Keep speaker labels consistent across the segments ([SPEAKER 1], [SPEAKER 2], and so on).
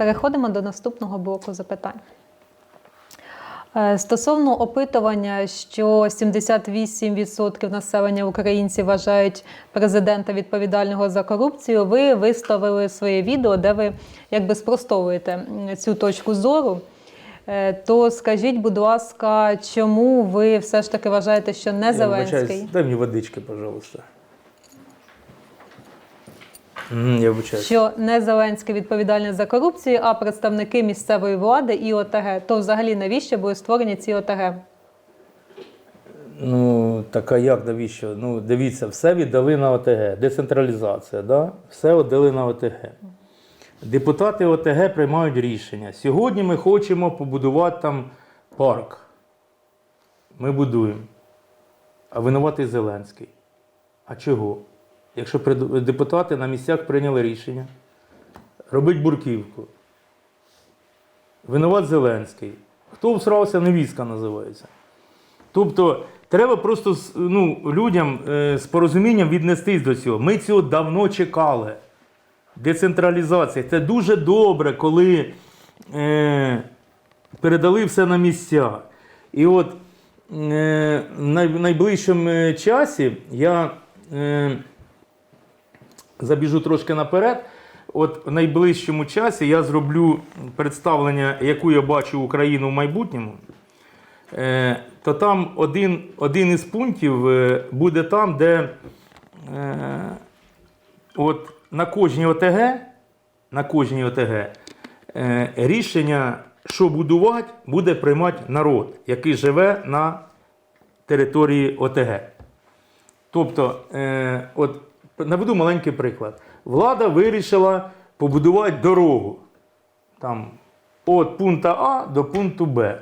[SPEAKER 1] Переходимо до наступного блоку запитань. Е, Стосовно опитування, що 78% населення українців вважають президента відповідального за корупцію, ви виставили своє відео, де ви якби спростовуєте цю точку зору. Е, То скажіть, будь ласка, чому ви все ж таки вважаєте, що не
[SPEAKER 2] Я
[SPEAKER 1] Зеленський?
[SPEAKER 2] вибачаюсь. Дай мені водички, пожалуйста. Я вибачаюсь.
[SPEAKER 1] що не Зеленський відповідальний за корупцію, а представники місцевої влади і ОТГ. То взагалі навіщо були створені ці ОТГ?
[SPEAKER 2] Ну, так а як навіщо? Ну, дивіться, все віддали на ОТГ. Децентралізація, да? все віддали на ОТГ. Депутати ОТГ приймають рішення. Сьогодні ми хочемо побудувати там парк. Ми будуємо. А винуватий Зеленський. А чого? Якщо депутати на місцях прийняли рішення, робить бурківку. Винуват Зеленський. Хто всрався, невістка називається. Тобто треба просто ну, людям е, з порозумінням віднестись до цього. Ми цього давно чекали. Децентралізація. Це дуже добре, коли е, передали все на місця. І от е, в найближчому е, часі я е, забіжу трошки наперед. От в найближчому часі я зроблю представлення, яку я бачу Україну в майбутньому. Е, то там один, один із пунктів е, буде там, де е, от на кожній ОТГ, на кожній ОТГ е, рішення, що будувати, буде приймати народ, який живе на території ОТГ. Тобто, е, от наведу маленький приклад. Влада вирішила побудувати дорогу там, від пункту А до пункту Б.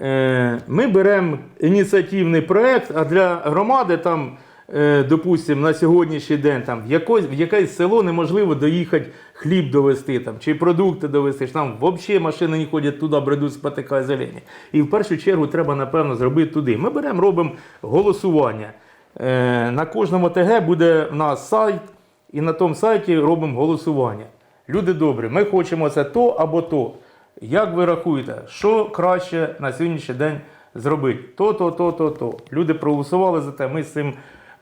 [SPEAKER 2] Е, Ми беремо ініціативний проєкт, а для громади там, е, допустимо, на сьогоднішній день там, в, якось, в якесь село неможливо доїхати хліб довести там, чи продукти довести. Там взагалі машини не ходять туди, бредуть спотикає зелені. І в першу чергу треба, напевно, зробити туди. Ми беремо, робимо голосування. Е, На кожному ТГ буде в нас сайт, і на тому сайті робимо голосування. Люди добрі, ми хочемо це то або то. Як ви рахуєте, що краще на сьогоднішній день зробити? То, то, то, то, то. Люди проголосували за те. Ми з цим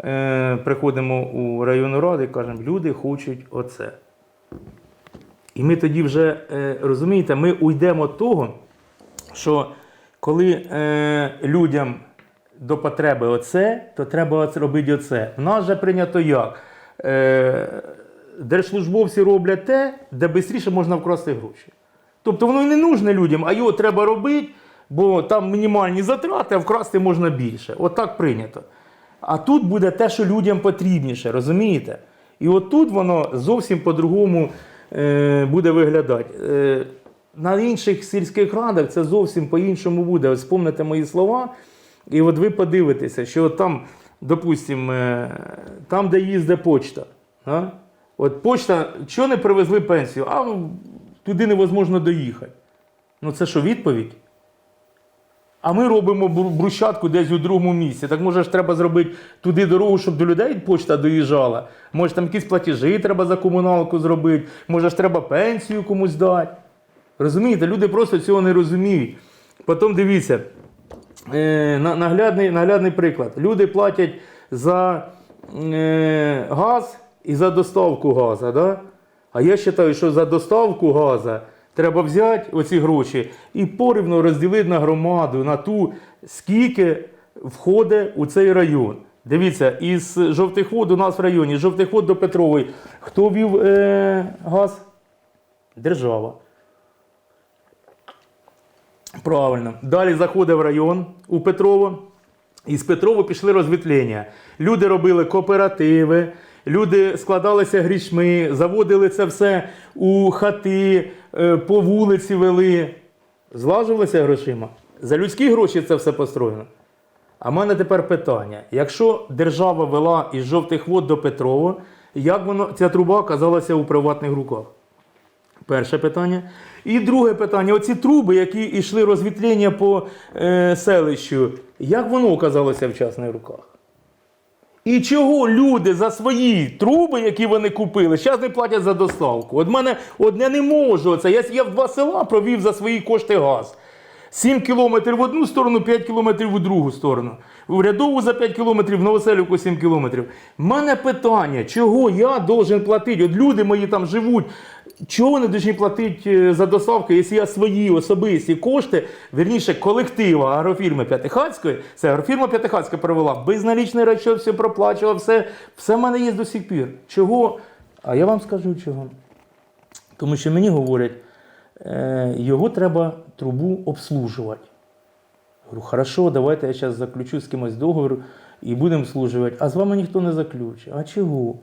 [SPEAKER 2] е, приходимо у районну раду і кажемо, люди хочуть оце. І ми тоді вже е, розумієте, ми уйдемо від того, що коли е, людям до потреби оце, то треба робити оце. В нас же прийнято як? Е, держслужбовці роблять те, де швидше можна вкрасти гроші. Тобто воно і не нужне людям, а його треба робити, бо там мінімальні затрати, а вкрасти можна більше. От так прийнято. А тут буде те, що людям потрібніше, розумієте? І от тут воно зовсім по-другому е, буде виглядати. Е, на інших сільських радах це зовсім по-іншому буде. Ось спомните мої слова, і от ви подивитеся, що там, допустимо, е, там, де їздить почта. А? От почта, чого не привезли пенсію? А ну, туди невозможно доїхати. Ну це що, відповідь? А ми робимо брусчатку десь у другому місці. Так може ж треба зробити туди дорогу, щоб до людей почта доїжджала. Може там якісь платежі треба за комуналку зробити, може ж треба пенсію комусь дати. Розумієте, люди просто цього не розуміють. Потім дивіться, е, наглядний, наглядний приклад. Люди платять за е, газ і за доставку газу. Да? А я вважаю, що за доставку газу треба взяти оці гроші і порівну розділити на громаду, на ту, скільки входить у цей район. Дивіться, із жовтих вод у нас в районі, з жовтих вод до Петрової. Хто вів е, газ? Держава. Правильно. Далі заходив район у Петрово. І з Петрова пішли розвітлення. Люди робили кооперативи, люди складалися грішми, заводили це все у хати, е, по вулиці вели. Злажувалися грошима. За людські гроші це все построєно. А в мене тепер питання: якщо держава вела із жовтих вод до Петрова, як воно ця труба оказалася у приватних руках? Перше питання. І друге питання: оці труби, які йшли розвітлення по е, селищу, як воно оказалося в частних руках? І чого люди за свої труби, які вони купили, зараз не платять за доставку? От мене я не можу. Це. Я, я в два села провів за свої кошти газ. 7 кілометрів в одну сторону, 5 кілометрів в другу сторону. В рядову за 5 кілометрів, в Новоселівку 7 кілометрів. У мене питання, чого я должен платити? От люди мої там живуть. Чого вони повинні платити е, за доставку, якщо я свої особисті кошти, вірніше, колектива агрофірми П'ятихацької, це агрофірма П'ятихацька провела, безналічний расчет, все проплачувала, все, все в мене є до сих пір. Чого? А я вам скажу чого. Тому що мені говорять, його треба трубу обслужувати. Говорю, хорошо, давайте я зараз заключу з кимось договір і будемо служувати. А з вами ніхто не заключить. А чого?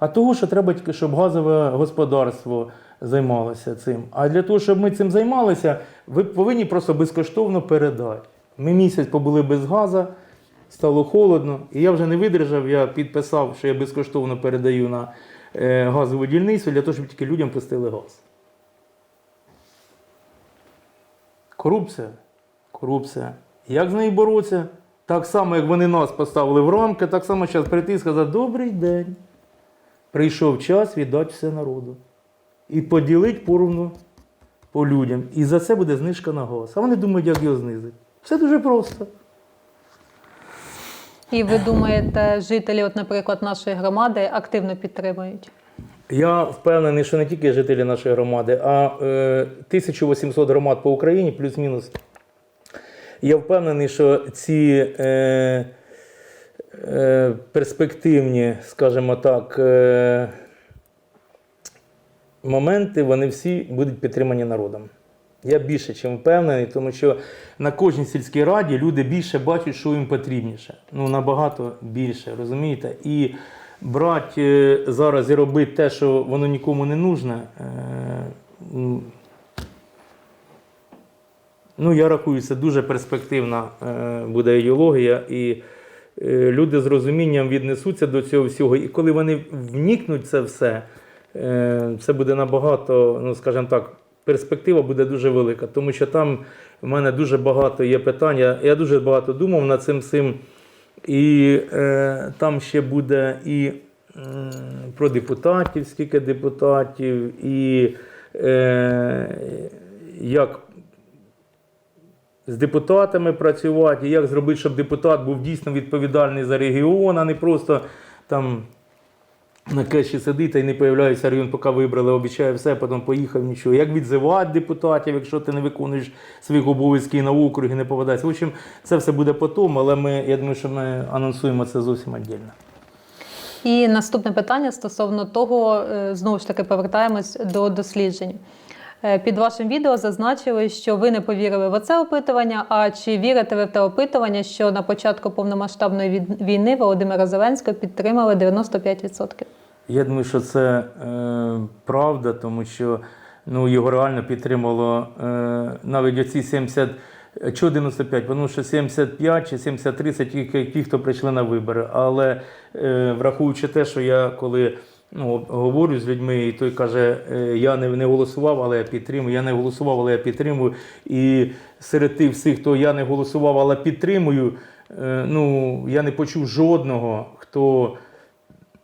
[SPEAKER 2] А того, що треба щоб газове господарство займалося цим. А для того, щоб ми цим займалися, ви повинні просто безкоштовно передати. Ми місяць побули без газу, стало холодно, і я вже не видержав, я підписав, що я безкоштовно передаю на е, газову дільницю для того, щоб тільки людям пустили газ. Корупція. Корупція. Як з нею боротися? Так само, як вони нас поставили в рамки, так само зараз прийти і сказати, добрий день. Прийшов час віддати все народу. І поділити поровну по людям. І за це буде знижка на газ. А вони думають, як його знизити. Все дуже просто.
[SPEAKER 1] І ви думаєте, жителі, от, наприклад, нашої громади активно підтримують?
[SPEAKER 2] Я впевнений, що не тільки жителі нашої громади, а е, 1800 громад по Україні, плюс-мінус. Я впевнений, що ці е, е, перспективні, скажімо так, е, моменти, вони всі будуть підтримані народом. Я більше чим впевнений, тому що на кожній сільській раді люди більше бачать, що їм потрібніше. Ну, набагато більше, розумієте? І брати е, зараз і робити те, що воно нікому не нужне. е, Ну, я рахую, це дуже перспективна е, буде ідеологія, і люди з розумінням віднесуться до цього всього. І коли вони вникнуть це все, це буде набагато, ну скажімо так, перспектива буде дуже велика. Тому що там в мене дуже багато є питань. Я дуже багато думав над цим всім. І е, там ще буде і е, про депутатів, скільки депутатів, і е, як з депутатами працювати, як зробити, щоб депутат був дійсно відповідальний за регіон, а не просто там на кеші сидить та й не появляється район, поки вибрали, обіцяє все, потім поїхав нічого. Як відзивати депутатів, якщо ти не виконуєш своїх обов'язків на округи, не попадаєшся. В общем, це все буде потім, але ми, я думаю, що ми анонсуємо це зовсім віддільно.
[SPEAKER 1] І наступне питання стосовно того, е, знову ж таки повертаємось до досліджень. Е, Під вашим відео зазначили, що ви не повірили в оце опитування. А чи вірите ви в те опитування, що на початку повномасштабної війни Володимира Зеленського підтримали 95%?
[SPEAKER 2] Я думаю, що це е, правда, тому що ну, його реально підтримало е, навіть оці 70. Чого 95? Тому що 75 чи 73 це тільки ті, хто прийшли на вибори. Але е, враховуючи те, що я коли ну, говорю з людьми, і той каже, е, я не, не голосував, але я підтримую, я не голосував, але я підтримую. І серед тих всіх, хто я не голосував, але підтримую, е, ну, я не почув жодного, хто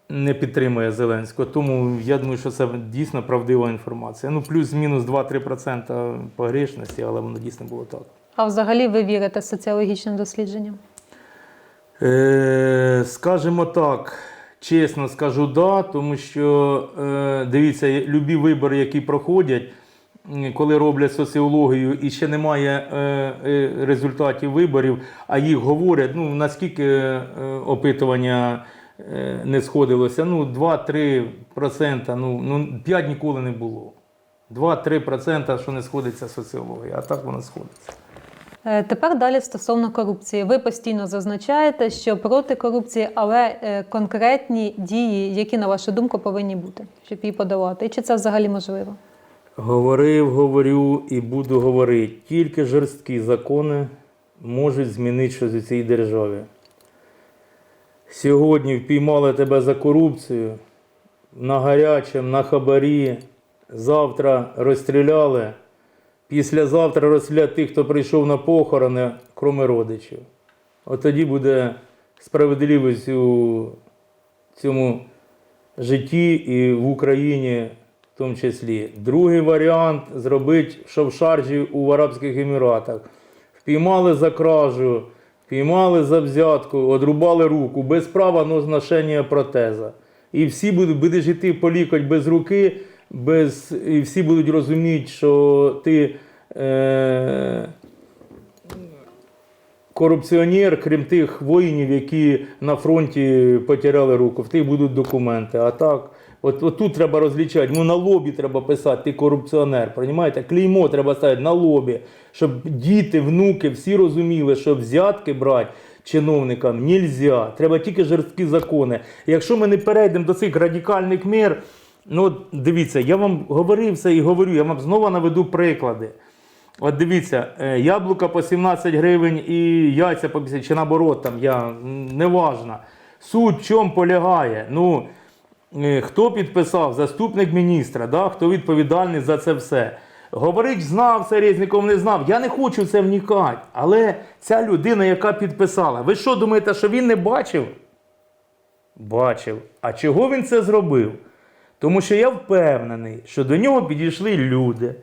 [SPEAKER 2] не підтримує Зеленського. Тому я думаю, що це дійсно правдива інформація. Ну, плюс-мінус 2-3% погрешності, але воно дійсно було так.
[SPEAKER 1] А взагалі ви вірите соціологічним дослідженням?
[SPEAKER 2] Е, скажімо так, чесно скажу да, тому що е, дивіться, любі вибори, які проходять, коли роблять соціологію і ще немає е, е, результатів виборів, а їх говорять, ну наскільки е, опитування не сходилося, ну 2-3%, ну, ну 5 ніколи не було. 2-3%, що не сходиться соціологія, а так воно сходиться.
[SPEAKER 1] Е, Тепер далі стосовно корупції. Ви постійно зазначаєте, що проти корупції, але е, конкретні дії, які на вашу думку повинні бути, щоб її подолати. І чи це взагалі можливо?
[SPEAKER 2] Говорив, говорю і буду говорити. Тільки жорсткі закони можуть змінити щось у цій державі. Сьогодні впіймали тебе за корупцію на гарячому, на хабарі. Завтра розстріляли. Післязавтра розстрілять тих, хто прийшов на похорони, кроме родичів. От тоді буде справедливість у цьому житті і в Україні в тому числі. Другий варіант зробити, що в шаржі у Арабських Еміратах. Впіймали за кражу, впіймали за взятку, одрубали руку, без права на ношення протеза. І всі будуть, будеш йти по лікоть без руки, без, і всі будуть розуміти, що ти е, корупціонер, крім тих воїнів, які на фронті потеряли руку, в тих будуть документи. А так, от, от тут треба розлічати. Ну на лобі треба писати, ти корупціонер. Розумієте? Клеймо треба ставити на лобі, щоб діти, внуки всі розуміли, що взятки брати. Чиновникам нельзя, треба тільки жорсткі закони. Якщо ми не перейдемо до цих радикальних мір, ну от дивіться, я вам говорив це і говорю, я вам знову наведу приклади. От дивіться, е, яблука по 17 гривень і яйця по 50, чи наоборот, там я неважно. Суть в чому полягає. Ну, хто підписав? Заступник міністра, да? хто відповідальний за це все. Говорить, знав це Резніков, не знав. Я не хочу це вникати. Але ця людина, яка підписала, ви що думаєте, що він не бачив? Бачив. А чого він це зробив? Тому що я впевнений, що до нього підійшли люди,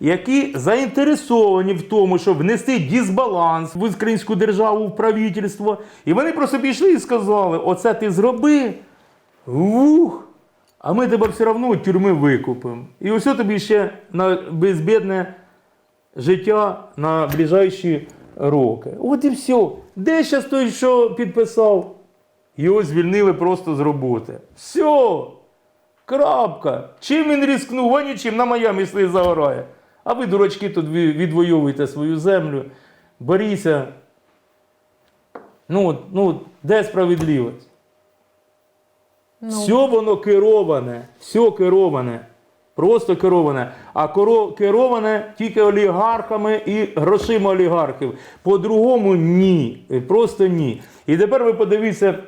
[SPEAKER 2] які заінтересовані в тому, щоб внести дисбаланс в українську державу в правительство. І вони просто пішли і сказали: оце ти зроби. Ух! А ми тебе все одно тюрми викупимо. І ось тобі ще на безбідне життя на ближайші роки. От і все. Де зараз той, що підписав? Його звільнили просто з роботи. Все. Крапка. Чим він різкнув? А нічим на Майамі слід загорає. А ви, дурачки, тут відвоюєте свою землю. Боріться. Ну, ну, де справедливість?
[SPEAKER 1] Ну,
[SPEAKER 2] Все воно кероване, все кероване, просто кероване. А кероване тільки олігархами і грошима олігархів. По-другому ні. Просто ні. І тепер ви подивіться.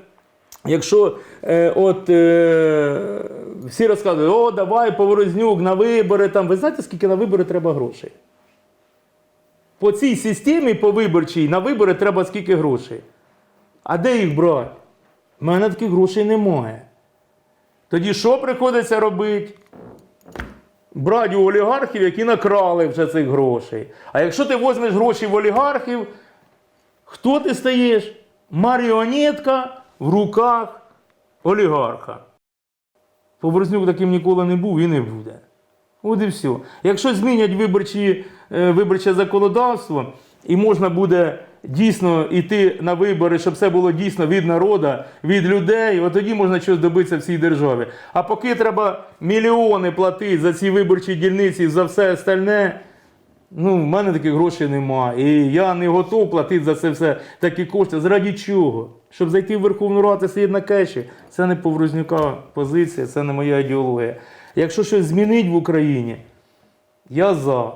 [SPEAKER 2] Якщо е, от е, всі розказують, о, давай Поворознюк на вибори, там, ви знаєте, скільки на вибори треба грошей? По цій системі по виборчій на вибори треба скільки грошей. А де їх брати? У мене таких грошей немає. Тоді що приходиться робити? Брати у олігархів, які накрали вже цих грошей. А якщо ти візьмеш гроші в олігархів, хто ти стаєш? Маріонетка в руках олігарха. Поворознюк таким ніколи не був і не буде. От і все. Якщо змінять виборчі, е, виборче законодавство, і можна буде дійсно йти на вибори, щоб все було дійсно від народу, від людей, от тоді можна щось добитися в цій державі. А поки треба мільйони платити за ці виборчі дільниці, за все остальне, ну, в мене таких грошей немає. І я не готов платити за це все такі кошти. Заради чого? Щоб зайти в Верховну Раду сидіти на кеші. Це не Поврознюка позиція, це не моя ідеологія. Якщо щось змінить в Україні, я за.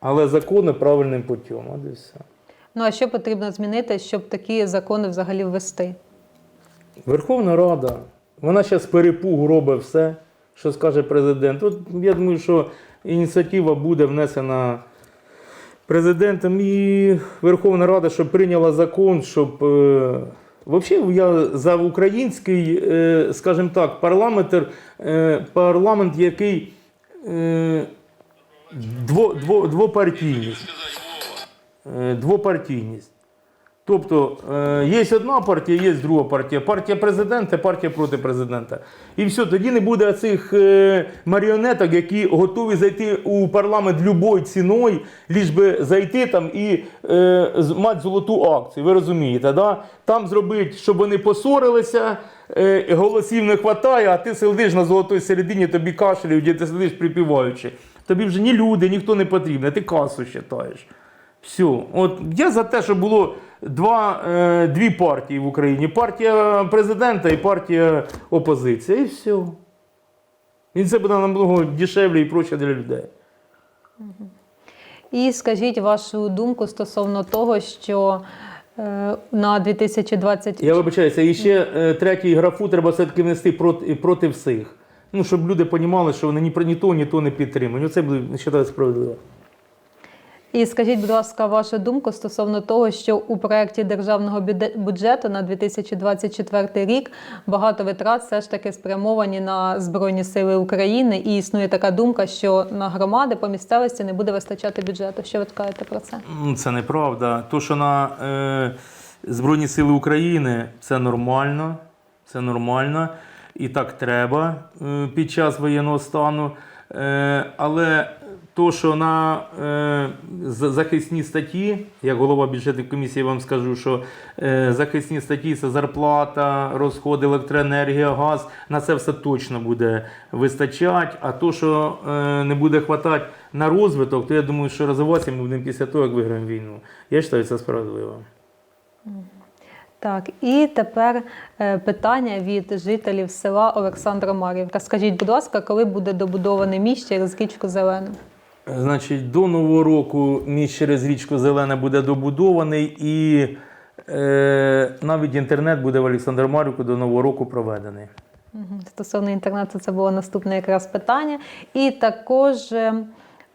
[SPEAKER 2] Але закони правильним путем. От і все.
[SPEAKER 1] Ну а що потрібно змінити, щоб такі закони взагалі ввести?
[SPEAKER 2] Верховна Рада, вона зараз перепугу робить все, що скаже президент. От я думаю, що ініціатива буде внесена президентом і Верховна Рада, щоб прийняла закон, щоб. Е, Взагалі, я за український, е, скажімо так, парламент, е, парламент, який дво, дво, двопартійність. Е, двопартійність. Тобто е, є одна партія, є друга партія. Партія президента, партія проти президента. І все, тоді не буде цих е, маріонеток, які готові зайти у парламент любою ціною, ліж би зайти там і мати золоту акцію. Ви розумієте, да? Там зробити, щоб вони посорилися, голосів не вистачає, а ти сидиш на золотій середині, тобі кашелюють, ти сидиш припіваючи. Тобі вже ні люди, ніхто не потрібен, ти касу вважаєш. Все. От я за те, щоб було два, е, дві партії в Україні: партія президента і партія опозиція. І все. І це буде намного дешевле і проще для людей.
[SPEAKER 1] І скажіть вашу думку стосовно того, що е, на 2020
[SPEAKER 2] Я вибачаюся, і ще е, третій графу треба все-таки внести проти, проти всіх. Ну, щоб люди розуміли, що вони ні про ні то, ні то не підтримують. Ну, це буде вважаю, справедливо.
[SPEAKER 1] І скажіть, будь ласка, вашу думку стосовно того, що у проєкті державного бюджету на 2024 рік багато витрат все ж таки спрямовані на Збройні Сили України, і існує така думка, що на громади по місцевості не буде вистачати бюджету. Що ви скажете про це?
[SPEAKER 2] Це неправда. То, що на е, Збройні Сили України це нормально. Це нормально. І так треба е, під час воєнного стану. Е, але то, що на е, захисні статті, як голова бюджетної комісії вам скажу, що е, захисні статті це зарплата, розходи, електроенергія, газ, на це все точно буде вистачати. А то, що е, не буде хватати на розвиток, то я думаю, що розвиватися ми будемо після того, як виграємо війну. Я вважаю, це справедливо.
[SPEAKER 1] Так, і тепер е, питання від жителів села Олександра Марівка. Скажіть, будь ласка, коли буде добудований міст через річку Зелену?
[SPEAKER 2] Значить, до нового року міст через річку Зелена буде добудований і е, навіть інтернет буде в Олександр Марівку до нового року проведений.
[SPEAKER 1] Стосовно інтернету, це було наступне якраз питання. І також е,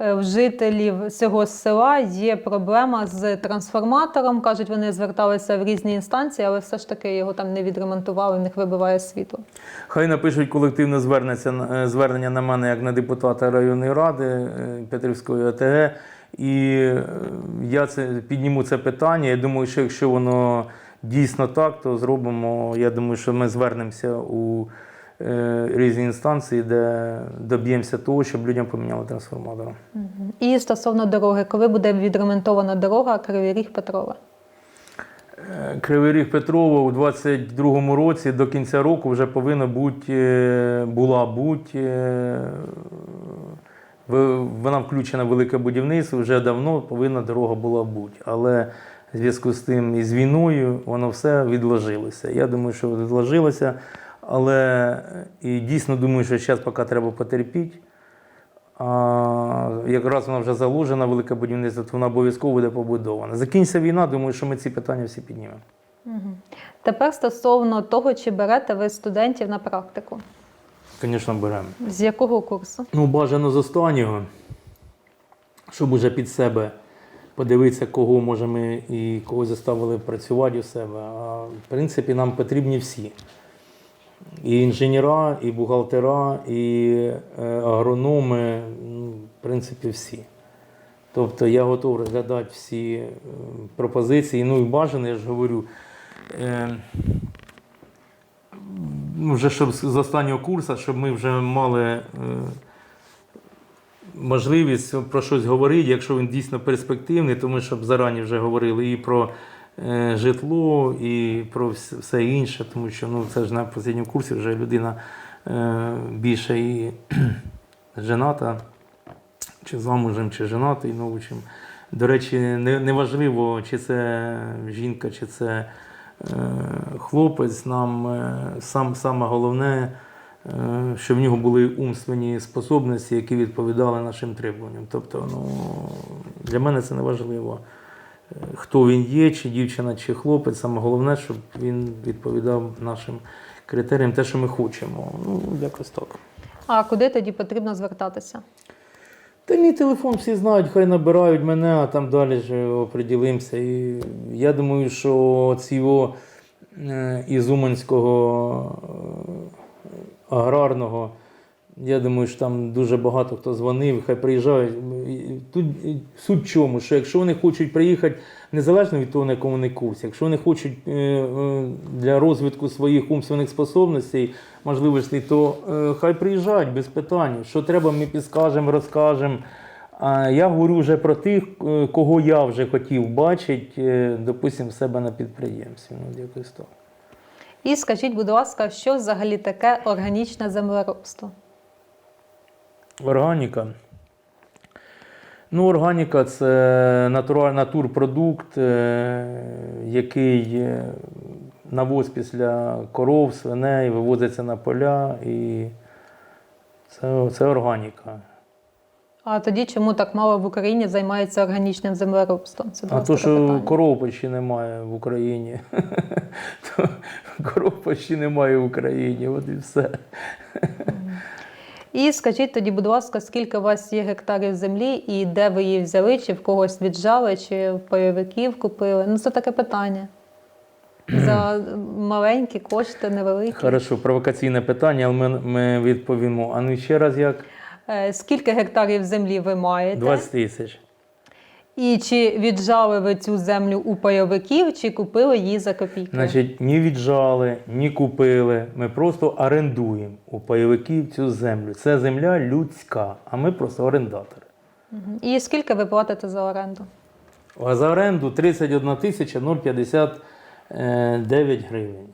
[SPEAKER 1] в жителів цього села є проблема з трансформатором. Кажуть, вони зверталися в різні інстанції, але все ж таки його там не відремонтували, в них вибиває світло.
[SPEAKER 2] Хай напишуть колективне е, звернення на мене як на депутата районної ради е, Петрівської ОТГ. І е, я це підніму це питання. Я думаю, що якщо воно дійсно так, то зробимо. Я думаю, що ми звернемося у е, різні інстанції, де доб'ємося того, щоб людям поміняли трансформатор.
[SPEAKER 1] І стосовно дороги, коли буде відремонтована дорога Кривий Ріг Петрова?
[SPEAKER 2] Е, Кривий Ріг Петрова у 22-му році до кінця року вже повинна бути, е, була бути. е, Вона включена в велике будівництво, вже давно повинна дорога була бути. Але в зв'язку з тим і з війною воно все відложилося. Я думаю, що відложилося, але е, і дійсно думаю, що зараз поки треба потерпіти. А якраз вона вже заложена, велике будівництво, то вона обов'язково буде побудована. Закінчиться війна, думаю, що ми ці питання всі піднімемо.
[SPEAKER 1] Мгм. Тепер стосовно того, чи берете ви студентів на практику?
[SPEAKER 2] Звісно, беремо.
[SPEAKER 1] З якого курсу?
[SPEAKER 2] Ну, бажано з останнього, щоб уже під себе подивитися, кого може ми і кого заставили працювати у себе. А в принципі, нам потрібні всі. І інженера, і бухгалтера, і е, агрономи, ну, в принципі, всі. Тобто я готовий розглядати всі е, пропозиції. Ну і бажано, я ж говорю. Е, вже щоб з останнього курсу, щоб ми вже мали можливість про щось говорити, якщо він дійсно перспективний, то ми щоб зарані вже говорили і про житло, і про все інше, тому що ну, це ж на останньому курсі вже людина е, більше і жената, чи замужем, чи женатий, ну, в До речі, не, не чи це жінка, чи це е, хлопець. Нам е, сам, саме головне, е, щоб в нього були умственні способності, які відповідали нашим требуванням. Тобто, ну, для мене це не важливо, е, хто він є, чи дівчина, чи хлопець. Саме головне, щоб він відповідав нашим критеріям, те, що ми хочемо. Ну, якось так.
[SPEAKER 1] А куди тоді потрібно звертатися?
[SPEAKER 2] Та мій телефон всі знають, хай набирають мене, а там далі ж оприділимося. І я думаю, що цього е, із Уманського е, аграрного, я думаю, що там дуже багато хто дзвонив, хай приїжджають. Тут суть в чому, що якщо вони хочуть приїхати незалежно від того, на якому вони курсі, якщо вони хочуть е, е, для розвитку своїх умственних способностей, можливостей, то е, хай приїжджають без питань. Що треба, ми підскажемо, розкажемо. А я говорю вже про тих, кого я вже хотів бачити, допустимо, себе на підприємстві. Ну, якось так.
[SPEAKER 1] І скажіть, будь ласка, що взагалі таке органічне землеробство?
[SPEAKER 2] Органіка. Ну, органіка це натураль, натурпродукт, е, який е, навоз після коров, свиней вивозиться на поля. І це, це органіка.
[SPEAKER 1] А тоді чому так мало в Україні займається органічним землеробством? Це
[SPEAKER 2] А то, що
[SPEAKER 1] питання.
[SPEAKER 2] коров почти немає в Україні. Коров почти немає в Україні, от і все.
[SPEAKER 1] І скажіть тоді, будь ласка, скільки у вас є гектарів землі і де ви її взяли, чи в когось віджали, чи в пайовиків купили? Ну, це таке питання. За маленькі кошти, невеликі.
[SPEAKER 2] Хорошо, провокаційне питання, але ми, ми відповімо. А ну ще раз як?
[SPEAKER 1] Е, Скільки гектарів землі ви маєте?
[SPEAKER 2] 20 тисяч.
[SPEAKER 1] І чи віджали ви цю землю у пайовиків, чи купили її за копійки?
[SPEAKER 2] Значить, ні віджали, ні купили. Ми просто орендуємо у пайовиків цю землю. Це земля людська, а ми просто орендатори.
[SPEAKER 1] І скільки ви платите за оренду?
[SPEAKER 2] А за оренду 31 тисяча 059 гривень.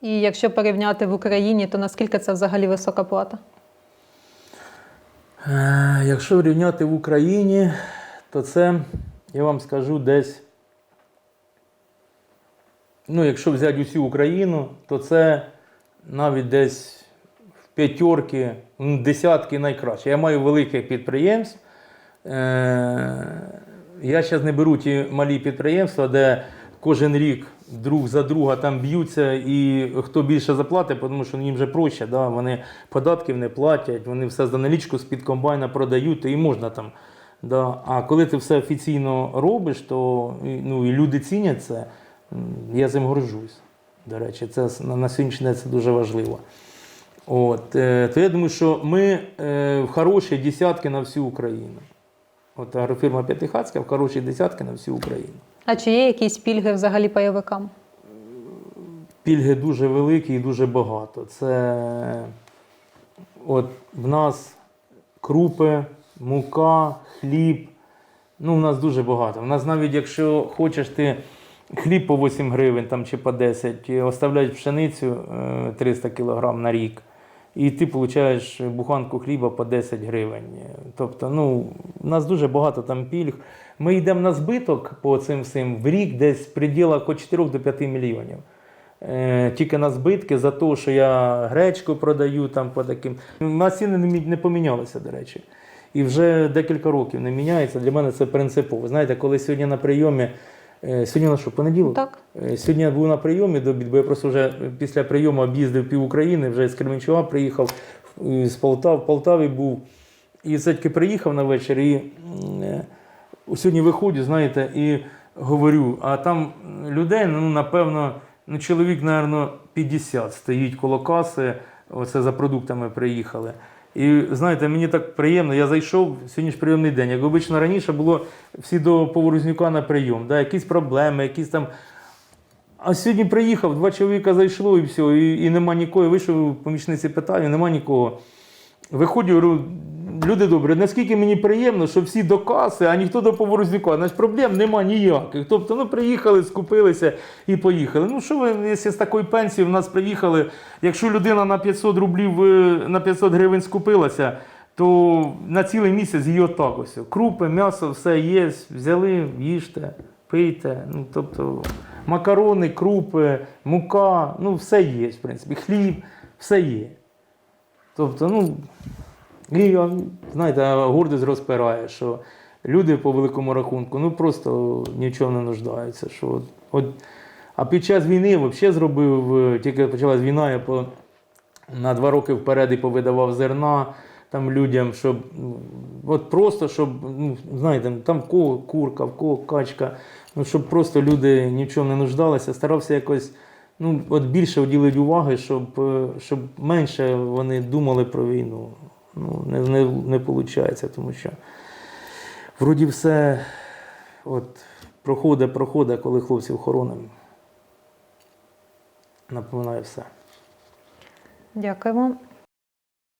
[SPEAKER 1] І якщо порівняти в Україні, то наскільки це взагалі висока плата?
[SPEAKER 2] Е, Якщо рівняти в Україні, то це, я вам скажу, десь. Ну, якщо взяти усю Україну, то це навіть десь в п'ятерки, ну, десятки найкраще. Я маю великих підприємств. Е, Я зараз не беру ті малі підприємства, де кожен рік друг за друга там б'ються, і хто більше заплатить, тому що їм вже проще. Да? Вони податків не платять, вони все за налічку з-під комбайна продають, і можна там. Да. А коли ти все офіційно робиш, то ну, і люди цінять це, я цим горжусь. До речі, це на, на сьогоднішній день це дуже важливо. От, е, то я думаю, що ми е, в хороші десятки на всю Україну. От агрофірма П'ятихацька в хороші десятки на всю Україну.
[SPEAKER 1] А чи є якісь пільги взагалі пайовикам?
[SPEAKER 2] Пільги дуже великі і дуже багато. Це от в нас крупи, мука, хліб. Ну, в нас дуже багато. В нас навіть якщо хочеш ти хліб по 8 гривень там, чи по 10, і оставляють пшеницю е, 300 кг на рік. І ти отримуєш буханку хліба по 10 гривень. Тобто, ну, у нас дуже багато там пільг. Ми йдемо на збиток по цим всім в рік десь в пределах від 4 до 5 мільйонів. Е, тільки на збитки за те, що я гречку продаю там по таким. У нас ціни не помінялися, до речі. І вже декілька років не міняється. Для мене це принципово. Знаєте, коли сьогодні на прийомі, е, сьогодні на що, понеділок?
[SPEAKER 1] Так.
[SPEAKER 2] Е, Сьогодні я був на прийомі до бо я просто вже після прийому об'їздив пів України, вже з Кременчуга приїхав, е, з Полтав, в Полтаві був. І все-таки приїхав на вечір і сьогодні виходжу, знаєте, і говорю, а там людей, ну, напевно, ну, чоловік, напевно, 50 стоїть коло каси, оце за продуктами приїхали. І знаєте, мені так приємно, я зайшов, сьогодні ж прийомний день. Як обично раніше було всі до Поворознюка на прийом, да, якісь проблеми, якісь там. А сьогодні приїхав, два чоловіка зайшло і все, і, і нема нікого. Вийшов помічниці питаю, нема нікого. Виходжу, говорю, люди добрі, наскільки мені приємно, що всі до каси, а ніхто до поворознюка. Значить, проблем нема ніяких. Тобто, ну приїхали, скупилися і поїхали. Ну що ви, якщо з такої пенсії в нас приїхали, якщо людина на 500 рублів, е, на 500 гривень скупилася, то на цілий місяць її отак ось. Крупи, м'ясо, все є, взяли, їжте, пийте. Ну, тобто, макарони, крупи, мука, ну все є, в принципі, хліб, все є. Тобто, ну, і, знаєте, гордість розпирає, що люди по великому рахунку ну просто ні в чому не нуждаються. Що от, от, а під час війни взагалі зробив, е, тільки почалась війна, я по, на два роки вперед і повидавав зерна там людям, щоб ну, от просто, щоб, ну, знаєте, там в кого курка, в кого качка, ну, щоб просто люди ні в чому не нуждалися, старався якось ну, от більше уділити уваги, щоб, е, щоб менше вони думали про війну. Ну, не, не, не виходить, тому що вроді все от, проходить, проходить, коли хлопців хоронимо. Напоминаю все.
[SPEAKER 1] Дякуємо.